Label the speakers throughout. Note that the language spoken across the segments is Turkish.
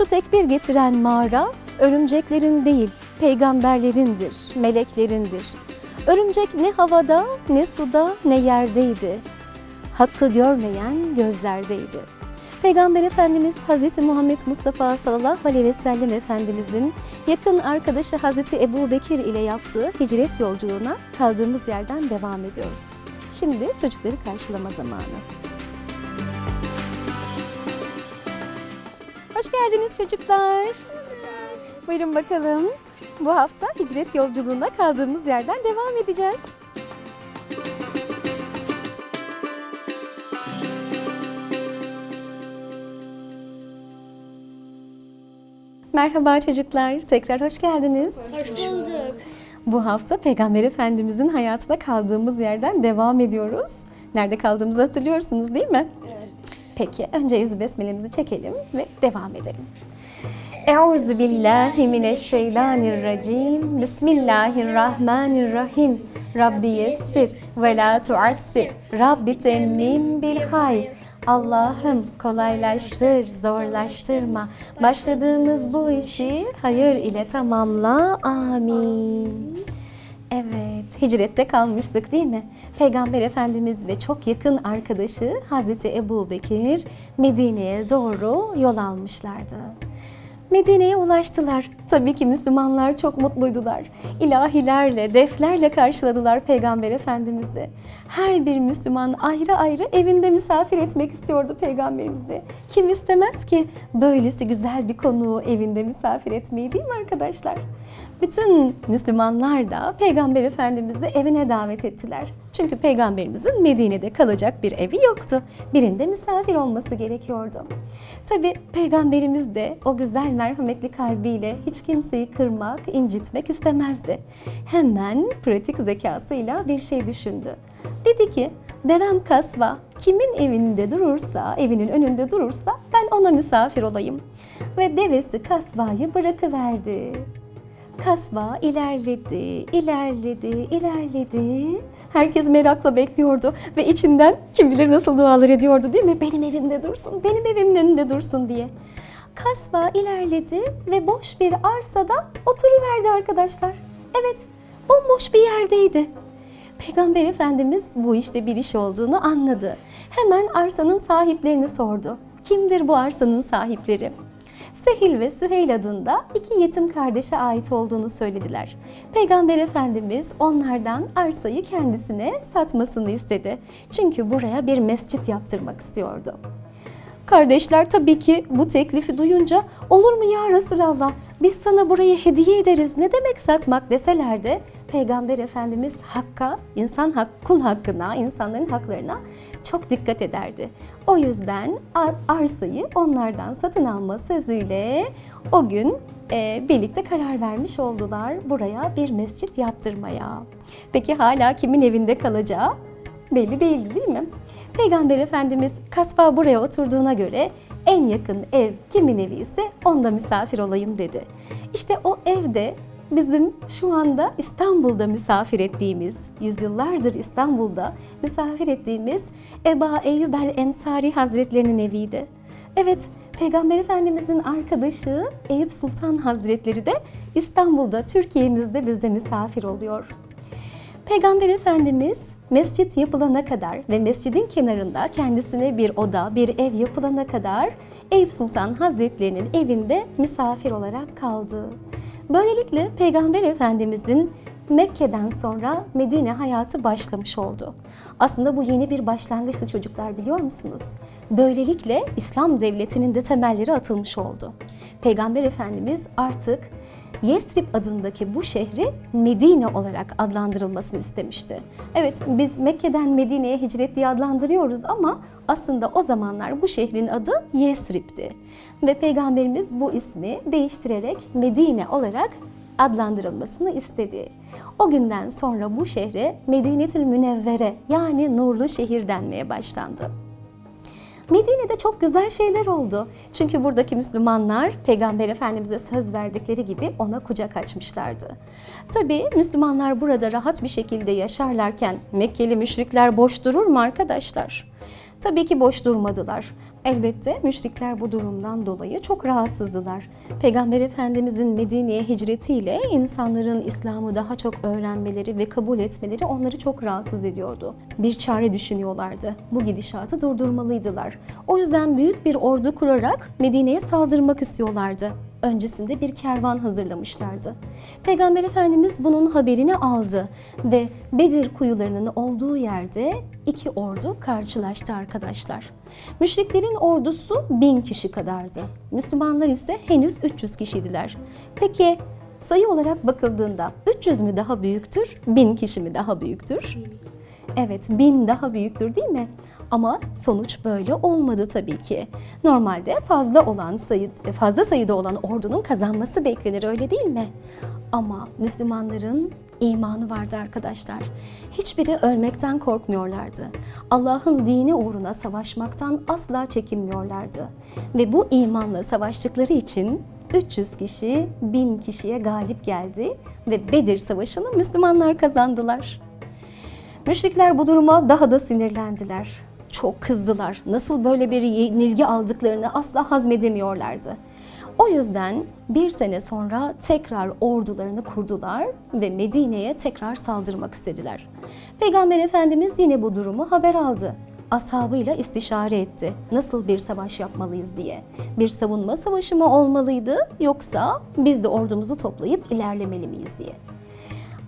Speaker 1: Arşu tekbir getiren mağara, örümceklerin değil, peygamberlerindir, meleklerindir. Örümcek ne havada, ne suda, ne yerdeydi. Hakkı görmeyen gözlerdeydi. Peygamber Efendimiz Hz. Muhammed Mustafa sallallahu aleyhi ve sellem Efendimizin yakın arkadaşı Hz. Ebu Bekir ile yaptığı hicret yolculuğuna kaldığımız yerden devam ediyoruz. Şimdi çocukları karşılama zamanı. Hoş geldiniz çocuklar. Buyurun bakalım. Bu hafta hicret yolculuğuna kaldığımız yerden devam edeceğiz. Merhaba çocuklar. Tekrar hoş geldiniz.
Speaker 2: Hoş bulduk.
Speaker 1: Bu hafta Peygamber Efendimizin hayatına kaldığımız yerden devam ediyoruz. Nerede kaldığımızı hatırlıyorsunuz değil mi? Peki önce yüzü besmelemizi çekelim ve devam edelim. Euzu billahi mineşşeytanirracim. Bismillahirrahmanirrahim. Rabbi yessir ve la tuassir. Rabbi temmim bil hayr. Allah'ım kolaylaştır, zorlaştırma. Başladığımız bu işi hayır ile tamamla. Amin. Evet, hicrette kalmıştık değil mi? Peygamber Efendimiz ve çok yakın arkadaşı Hazreti Ebu Bekir Medine'ye doğru yol almışlardı. Medine'ye ulaştılar. Tabii ki Müslümanlar çok mutluydular. İlahilerle, deflerle karşıladılar Peygamber Efendimiz'i. Her bir Müslüman ayrı ayrı evinde misafir etmek istiyordu Peygamberimizi. Kim istemez ki böylesi güzel bir konuğu evinde misafir etmeyi değil mi arkadaşlar? Bütün Müslümanlar da Peygamber Efendimiz'i evine davet ettiler. Çünkü Peygamberimizin Medine'de kalacak bir evi yoktu. Birinde misafir olması gerekiyordu. Tabi Peygamberimiz de o güzel merhametli kalbiyle hiç kimseyi kırmak, incitmek istemezdi. Hemen pratik zekasıyla bir şey düşündü. Dedi ki, devem kasva kimin evinde durursa, evinin önünde durursa ben ona misafir olayım. Ve devesi kasvayı bırakıverdi. Kasba ilerledi, ilerledi, ilerledi. Herkes merakla bekliyordu ve içinden kim bilir nasıl dualar ediyordu değil mi? Benim evimde dursun, benim evimin önünde dursun diye. Kasba ilerledi ve boş bir arsada oturuverdi arkadaşlar. Evet, bomboş bir yerdeydi. Peygamber Efendimiz bu işte bir iş olduğunu anladı. Hemen arsanın sahiplerini sordu. Kimdir bu arsanın sahipleri? Sehil ve Süheyl adında iki yetim kardeşe ait olduğunu söylediler. Peygamber Efendimiz onlardan arsayı kendisine satmasını istedi. Çünkü buraya bir mescit yaptırmak istiyordu. Kardeşler tabii ki bu teklifi duyunca olur mu ya Resulallah biz sana burayı hediye ederiz ne demek satmak deseler de Peygamber Efendimiz hakka, insan hak, kul hakkına, insanların haklarına çok dikkat ederdi. O yüzden ar- arsayı onlardan satın alma sözüyle o gün e, birlikte karar vermiş oldular buraya bir mescit yaptırmaya. Peki hala kimin evinde kalacağı belli değildi değil mi? Peygamber Efendimiz kasba buraya oturduğuna göre en yakın ev kimin evi ise onda misafir olayım dedi. İşte o evde bizim şu anda İstanbul'da misafir ettiğimiz, yüzyıllardır İstanbul'da misafir ettiğimiz Eba Eyyub el Ensari Hazretlerinin eviydi. Evet, Peygamber Efendimizin arkadaşı Eyüp Sultan Hazretleri de İstanbul'da, Türkiye'mizde bizde misafir oluyor. Peygamber Efendimiz mescit yapılana kadar ve mescidin kenarında kendisine bir oda, bir ev yapılana kadar Eyüp Sultan Hazretlerinin evinde misafir olarak kaldı. Böylelikle Peygamber Efendimizin Mekke'den sonra Medine hayatı başlamış oldu. Aslında bu yeni bir başlangıçtı çocuklar biliyor musunuz? Böylelikle İslam devletinin de temelleri atılmış oldu. Peygamber Efendimiz artık Yesrib adındaki bu şehri Medine olarak adlandırılmasını istemişti. Evet biz Mekke'den Medine'ye hicret diye adlandırıyoruz ama aslında o zamanlar bu şehrin adı Yesrib'ti. Ve Peygamberimiz bu ismi değiştirerek Medine olarak adlandırılmasını istedi. O günden sonra bu şehre Medinetül Münevvere yani nurlu şehir denmeye başlandı. Medine'de çok güzel şeyler oldu. Çünkü buradaki Müslümanlar Peygamber Efendimiz'e söz verdikleri gibi ona kucak açmışlardı. Tabii Müslümanlar burada rahat bir şekilde yaşarlarken Mekkeli müşrikler boş durur mu arkadaşlar? Tabii ki boş durmadılar. Elbette müşrikler bu durumdan dolayı çok rahatsızdılar. Peygamber Efendimizin Medine'ye hicretiyle insanların İslam'ı daha çok öğrenmeleri ve kabul etmeleri onları çok rahatsız ediyordu. Bir çare düşünüyorlardı. Bu gidişatı durdurmalıydılar. O yüzden büyük bir ordu kurarak Medine'ye saldırmak istiyorlardı öncesinde bir kervan hazırlamışlardı. Peygamber Efendimiz bunun haberini aldı ve Bedir kuyularının olduğu yerde iki ordu karşılaştı arkadaşlar. Müşriklerin ordusu bin kişi kadardı. Müslümanlar ise henüz 300 kişiydiler. Peki sayı olarak bakıldığında 300 mü daha büyüktür, bin kişi mi daha büyüktür? Evet, bin daha büyüktür değil mi? Ama sonuç böyle olmadı tabii ki. Normalde fazla olan sayı fazla sayıda olan ordunun kazanması beklenir öyle değil mi? Ama Müslümanların imanı vardı arkadaşlar. Hiçbiri ölmekten korkmuyorlardı. Allah'ın dini uğruna savaşmaktan asla çekinmiyorlardı. Ve bu imanla savaştıkları için 300 kişi 1000 kişiye galip geldi ve Bedir Savaşı'nı Müslümanlar kazandılar. Müşrikler bu duruma daha da sinirlendiler. Çok kızdılar. Nasıl böyle bir yenilgi aldıklarını asla hazmedemiyorlardı. O yüzden bir sene sonra tekrar ordularını kurdular ve Medine'ye tekrar saldırmak istediler. Peygamber Efendimiz yine bu durumu haber aldı. Ashabıyla istişare etti. Nasıl bir savaş yapmalıyız diye. Bir savunma savaşı mı olmalıydı yoksa biz de ordumuzu toplayıp ilerlemeli miyiz diye.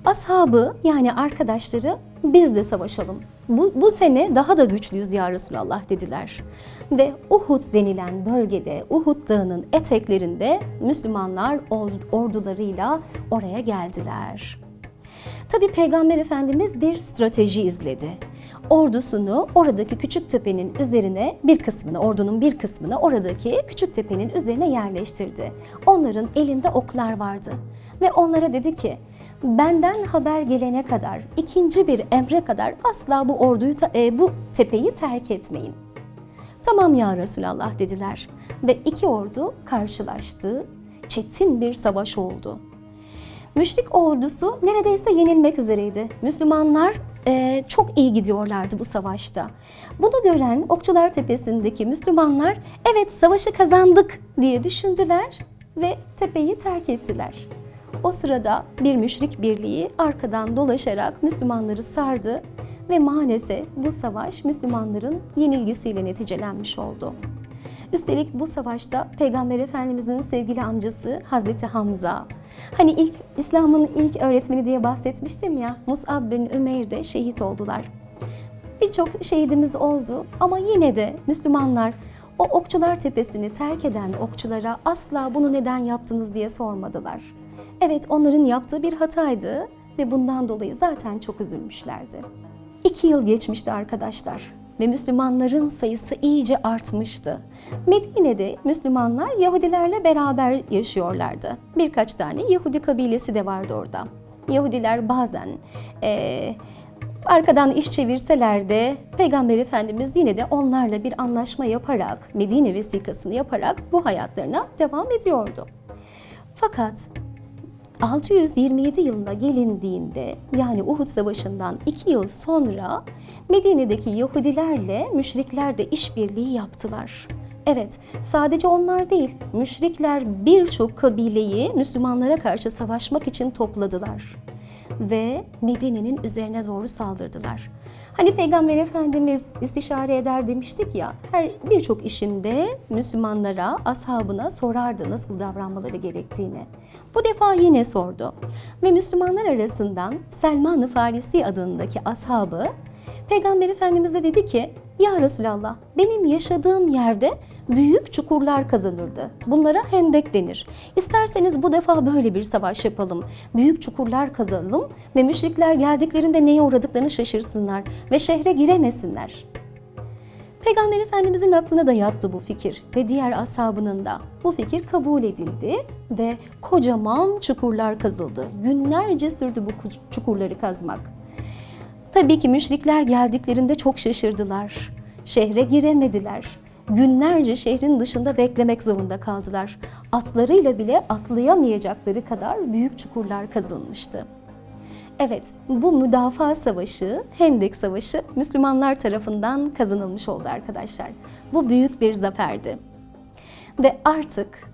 Speaker 1: Ashabı yani arkadaşları biz de savaşalım. Bu, bu sene daha da güçlüyüz ya Resulallah dediler. Ve Uhud denilen bölgede, Uhud dağının eteklerinde Müslümanlar ordularıyla oraya geldiler. Tabi Peygamber Efendimiz bir strateji izledi. Ordusunu oradaki küçük tepenin üzerine bir kısmını, ordunun bir kısmını oradaki küçük tepenin üzerine yerleştirdi. Onların elinde oklar vardı ve onlara dedi ki benden haber gelene kadar, ikinci bir emre kadar asla bu orduyu, e, bu tepeyi terk etmeyin. Tamam ya Resulallah dediler ve iki ordu karşılaştı. Çetin bir savaş oldu. Müşrik ordusu neredeyse yenilmek üzereydi. Müslümanlar e, çok iyi gidiyorlardı bu savaşta. Bunu gören Okçular Tepesi'ndeki Müslümanlar evet savaşı kazandık diye düşündüler ve tepeyi terk ettiler. O sırada bir müşrik birliği arkadan dolaşarak Müslümanları sardı ve maalesef bu savaş Müslümanların yenilgisiyle neticelenmiş oldu. Üstelik bu savaşta Peygamber Efendimizin sevgili amcası Hazreti Hamza, hani ilk İslam'ın ilk öğretmeni diye bahsetmiştim ya, Mus'ab bin Ümeyr de şehit oldular. Birçok şehidimiz oldu ama yine de Müslümanlar o okçular tepesini terk eden okçulara asla bunu neden yaptınız diye sormadılar. Evet onların yaptığı bir hataydı ve bundan dolayı zaten çok üzülmüşlerdi. İki yıl geçmişti arkadaşlar ve Müslümanların sayısı iyice artmıştı. Medine'de Müslümanlar Yahudilerle beraber yaşıyorlardı. Birkaç tane Yahudi kabilesi de vardı orada. Yahudiler bazen ee, arkadan iş çevirseler de Peygamber Efendimiz yine de onlarla bir anlaşma yaparak, Medine vesikasını yaparak bu hayatlarına devam ediyordu. Fakat 627 yılında gelindiğinde yani Uhud Savaşı'ndan 2 yıl sonra Medine'deki Yahudilerle müşrikler de işbirliği yaptılar. Evet, sadece onlar değil, müşrikler birçok kabileyi Müslümanlara karşı savaşmak için topladılar ve Medine'nin üzerine doğru saldırdılar. Hani Peygamber Efendimiz istişare eder demiştik ya, her birçok işinde Müslümanlara, ashabına sorardı nasıl davranmaları gerektiğini. Bu defa yine sordu. Ve Müslümanlar arasından Selman-ı Farisi adındaki ashabı Peygamber Efendimiz de dedi ki ya Resulallah benim yaşadığım yerde büyük çukurlar kazanırdı. Bunlara hendek denir. İsterseniz bu defa böyle bir savaş yapalım. Büyük çukurlar kazanalım ve müşrikler geldiklerinde neye uğradıklarını şaşırsınlar ve şehre giremesinler. Peygamber Efendimizin aklına da yattı bu fikir ve diğer ashabının da. Bu fikir kabul edildi ve kocaman çukurlar kazıldı. Günlerce sürdü bu çukurları kazmak. Tabii ki müşrikler geldiklerinde çok şaşırdılar. Şehre giremediler. Günlerce şehrin dışında beklemek zorunda kaldılar. Atlarıyla bile atlayamayacakları kadar büyük çukurlar kazılmıştı. Evet, bu müdafaa savaşı, Hendek Savaşı Müslümanlar tarafından kazanılmış oldu arkadaşlar. Bu büyük bir zaferdi. Ve artık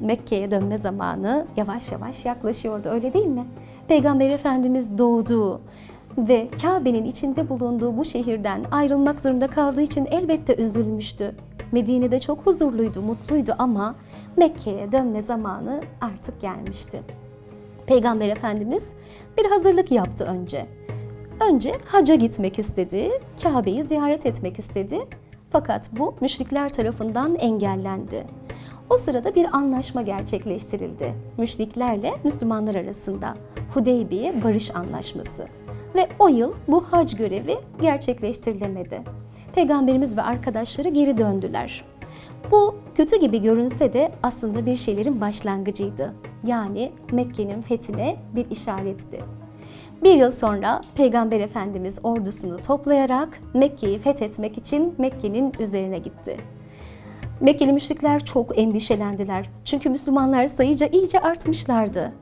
Speaker 1: Mekke'ye dönme zamanı yavaş yavaş yaklaşıyordu öyle değil mi? Peygamber Efendimiz doğduğu ve Kabe'nin içinde bulunduğu bu şehirden ayrılmak zorunda kaldığı için elbette üzülmüştü. Medine'de çok huzurluydu, mutluydu ama Mekke'ye dönme zamanı artık gelmişti. Peygamber Efendimiz bir hazırlık yaptı önce. Önce haca gitmek istedi, Kabe'yi ziyaret etmek istedi. Fakat bu müşrikler tarafından engellendi. O sırada bir anlaşma gerçekleştirildi. Müşriklerle Müslümanlar arasında Hudeybiye Barış Anlaşması. Ve o yıl bu hac görevi gerçekleştirilemedi. Peygamberimiz ve arkadaşları geri döndüler. Bu kötü gibi görünse de aslında bir şeylerin başlangıcıydı. Yani Mekke'nin fethine bir işaretti. Bir yıl sonra Peygamber Efendimiz ordusunu toplayarak Mekke'yi fethetmek için Mekke'nin üzerine gitti. Mekkeli müşrikler çok endişelendiler. Çünkü Müslümanlar sayıca iyice artmışlardı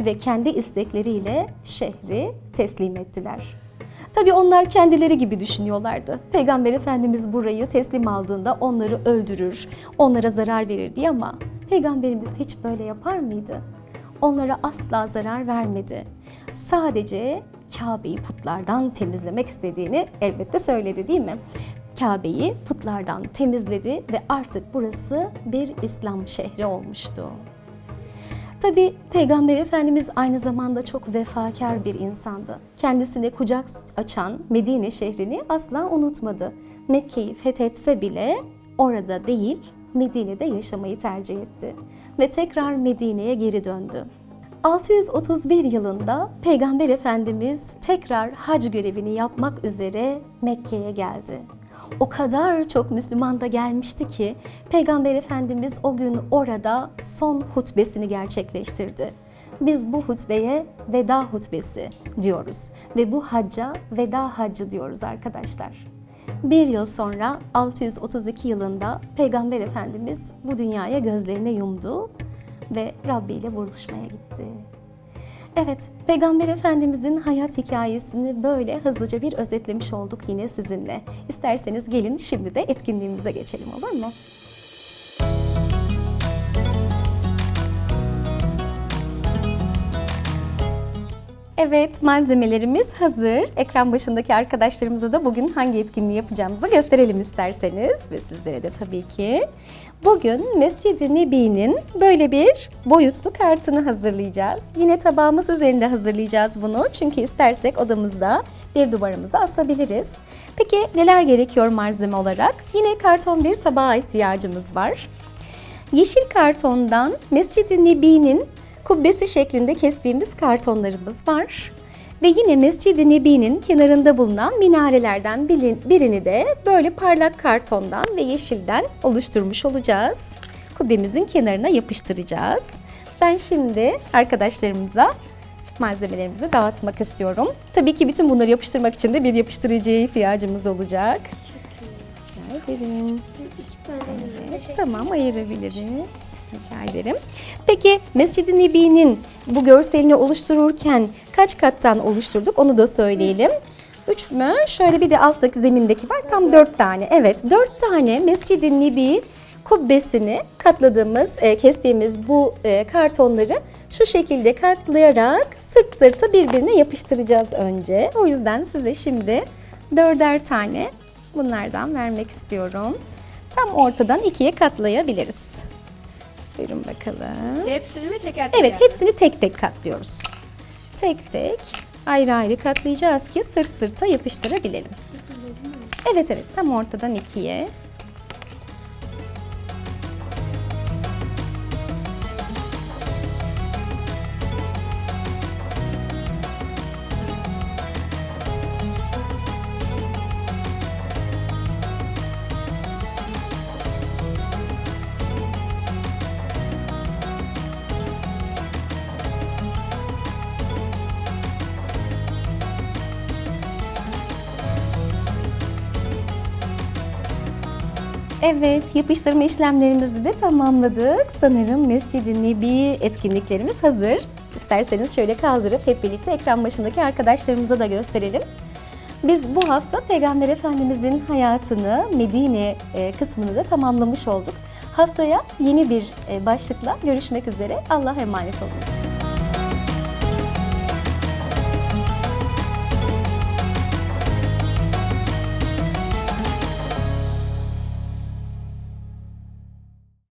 Speaker 1: ve kendi istekleriyle şehri teslim ettiler. Tabii onlar kendileri gibi düşünüyorlardı. Peygamber Efendimiz burayı teslim aldığında onları öldürür, onlara zarar verir diye ama Peygamberimiz hiç böyle yapar mıydı? Onlara asla zarar vermedi. Sadece Kabe'yi putlardan temizlemek istediğini elbette söyledi değil mi? Kabe'yi putlardan temizledi ve artık burası bir İslam şehri olmuştu. Tabi Peygamber Efendimiz aynı zamanda çok vefakar bir insandı. Kendisine kucak açan Medine şehrini asla unutmadı. Mekke'yi fethetse bile orada değil, Medine'de yaşamayı tercih etti ve tekrar Medine'ye geri döndü. 631 yılında Peygamber Efendimiz tekrar hac görevini yapmak üzere Mekke'ye geldi. O kadar çok Müslüman da gelmişti ki Peygamber Efendimiz o gün orada son hutbesini gerçekleştirdi. Biz bu hutbeye veda hutbesi diyoruz ve bu hacca veda haccı diyoruz arkadaşlar. Bir yıl sonra 632 yılında Peygamber Efendimiz bu dünyaya gözlerini yumdu ve Rabbi ile buluşmaya gitti. Evet, Peygamber Efendimizin hayat hikayesini böyle hızlıca bir özetlemiş olduk yine sizinle. İsterseniz gelin şimdi de etkinliğimize geçelim olur mu? Evet, malzemelerimiz hazır. Ekran başındaki arkadaşlarımıza da bugün hangi etkinliği yapacağımızı gösterelim isterseniz ve sizlere de tabii ki. Bugün Mescid-i Nebi'nin böyle bir boyutlu kartını hazırlayacağız. Yine tabağımız üzerinde hazırlayacağız bunu. Çünkü istersek odamızda bir duvarımıza asabiliriz. Peki neler gerekiyor malzeme olarak? Yine karton bir tabağa ihtiyacımız var. Yeşil kartondan Mescid-i Nebi'nin kubbesi şeklinde kestiğimiz kartonlarımız var. Ve yine Mescid-i Nebi'nin kenarında bulunan minarelerden birini de böyle parlak kartondan ve yeşilden oluşturmuş olacağız. Kubbemizin kenarına yapıştıracağız. Ben şimdi arkadaşlarımıza malzemelerimizi dağıtmak istiyorum. Tabii ki bütün bunları yapıştırmak için de bir yapıştırıcıya ihtiyacımız olacak. Rica ederim.
Speaker 2: İki tane
Speaker 1: Evet, tamam ayırabiliriz. Rica ederim. Peki Mescid-i Nebi'nin bu görselini oluştururken kaç kattan oluşturduk onu da söyleyelim. Üç mü? Şöyle bir de alttaki zemindeki var. Tam dört tane. Evet dört tane Mescid-i Nebi kubbesini katladığımız, e, kestiğimiz bu e, kartonları şu şekilde katlayarak sırt sırta birbirine yapıştıracağız önce. O yüzden size şimdi dörder tane bunlardan vermek istiyorum. Tam ortadan ikiye katlayabiliriz. Buyurun bakalım.
Speaker 2: Hepsini mi teker teker?
Speaker 1: Evet, hepsini tek tek katlıyoruz. Tek tek ayrı ayrı katlayacağız ki sırt sırta yapıştırabilelim. Evet evet, tam ortadan ikiye. Evet, yapıştırma işlemlerimizi de tamamladık. Sanırım Mescid-i Nebi etkinliklerimiz hazır. İsterseniz şöyle kaldırıp hep birlikte ekran başındaki arkadaşlarımıza da gösterelim. Biz bu hafta Peygamber Efendimizin hayatını Medine e, kısmını da tamamlamış olduk. Haftaya yeni bir e, başlıkla görüşmek üzere. Allah'a emanet olunuz.